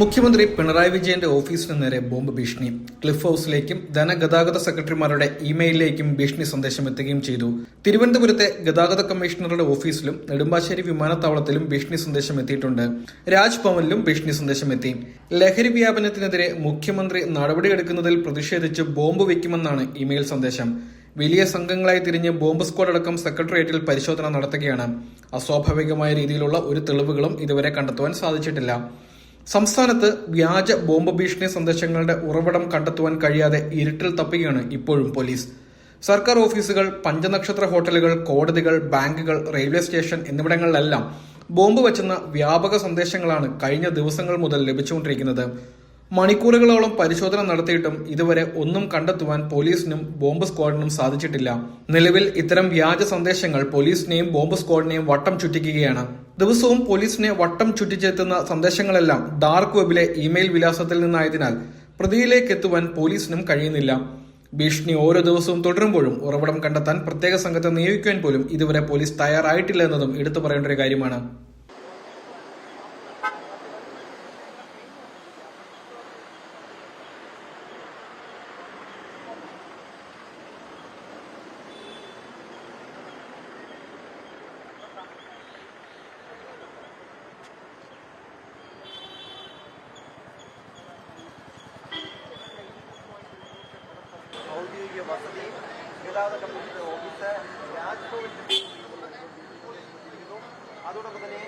മുഖ്യമന്ത്രി പിണറായി വിജയന്റെ ഓഫീസിന് നേരെ ബോംബ് ഭീഷണി. ക്ലിഫ് ഹൌസിലേക്കും ധനഗതാഗത സെക്രട്ടറിമാരുടെ ഇമെയിലിലേക്കും ഭീഷണി സന്ദേശം എത്തുകയും ചെയ്തു. തിരുവനന്തപുരത്തെ ഗതാഗത കമ്മീഷണറുടെ ഓഫീസിലും നെടുമ്പാശ്ശേരി വിമാനത്താവളത്തിലും ഭീഷണി സന്ദേശം എത്തിയിട്ടുണ്ട്. രാജ്ഭവനിലും ഭീഷണി സന്ദേശം എത്തി. ലഹരി വ്യാപനത്തിനെതിരെ മുഖ്യമന്ത്രി നടപടിയെടുക്കുന്നതിൽ പ്രതിഷേധിച്ച് ബോംബ് വയ്ക്കുമെന്നാണ് ഇമെയിൽ സന്ദേശം. വലിയ സംഘങ്ങളായി തിരിഞ്ഞ് ബോംബ് സ്ക്വാഡ് അടക്കം സെക്രട്ടേറിയറ്റിൽ പരിശോധന നടത്തുകയാണ്. അസ്വാഭാവികമായ രീതിയിലുള്ള ഒരു തെളിവുകളും ഇതുവരെ കണ്ടെത്തുവാൻ സാധിച്ചിട്ടില്ല. സംസ്ഥാനത്ത് വ്യാജ ബോംബ് ഭീഷണി സന്ദേശങ്ങളുടെ ഉറവിടം കണ്ടെത്തുവാൻ കഴിയാതെ ഇരുട്ടിൽ തപ്പുകയാണ് ഇപ്പോഴും പോലീസ്. സർക്കാർ ഓഫീസുകൾ പഞ്ചനക്ഷത്ര ഹോട്ടലുകൾ കോടതികൾ ബാങ്കുകൾ റെയിൽവേ സ്റ്റേഷൻ എന്നിവിടങ്ങളിലെല്ലാം ബോംബ് വച്ചെന്ന വ്യാപക സന്ദേശങ്ങളാണ് കഴിഞ്ഞ ദിവസങ്ങൾ മുതൽ ലഭിച്ചുകൊണ്ടിരിക്കുന്നത്. മണിക്കൂറുകളോളം പരിശോധന നടത്തിയിട്ടും ഇതുവരെ ഒന്നും കണ്ടെത്തുവാൻ പോലീസിനും ബോംബ് സ്ക്വാഡിനും സാധിച്ചിട്ടില്ല. നിലവിൽ ഇത്തരം വ്യാജ സന്ദേശങ്ങൾ പോലീസിനെയും ബോംബ് സ്ക്വാഡിനെയും വട്ടം ചുറ്റിക്കുകയാണ്. ദിവസവും പോലീസിനെ വട്ടം ചുറ്റിച്ചെത്തുന്ന സന്ദേശങ്ങളെല്ലാം ഡാർക്ക് വെബിലെ ഇമെയിൽ വിലാസത്തിൽ നിന്നായതിനാൽ പ്രതിയിലേക്ക് എത്തുവാൻ പോലീസിനും കഴിയുന്നില്ല. ഭീഷണി ഓരോ ദിവസവും തുടരുമ്പോഴും ഉറവിടം കണ്ടെത്താൻ പ്രത്യേക സംഘത്തെ നിയോഗിക്കുവാൻ പോലും ഇതുവരെ പോലീസ് തയ്യാറായിട്ടില്ല എന്നതും എടുത്തു പറയേണ്ട ഒരു കാര്യമാണ്. വസതി ഗതാഗത കമ്മിറ്റിയുടെ ഓഫീസ് രാജ്ഭവനിൽ അതോടൊപ്പം തന്നെ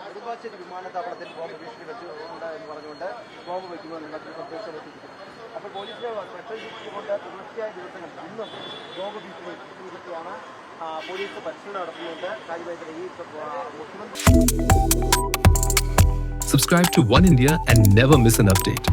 നെടുമ്പാശ്ശേരി വിമാനത്താവളത്തിൽ ബോംബ് ഭീഷണി വെച്ചുകൊണ്ട് എന്ന് പറഞ്ഞുകൊണ്ട് ബോംബ് വയ്ക്കുമെന്ന് മറ്റൊരു സന്ദേശം എത്തിയിരിക്കുന്നു അപ്പോൾ പോലീസിലെ ഡ്യൂട്ടി കൊണ്ട് തുടർച്ചയായ ദിവസങ്ങൾ ഇന്നും ബോംബ് ഭീഷണി എത്തിയിരിക്കുകയാണ് ആ, പോലീസ് പരിശീലനം നടത്തുന്നുണ്ട്. കാര്യമായി ഈ ആ, മുഖ്യമന്ത്രി Subscribe to One India and never miss an update.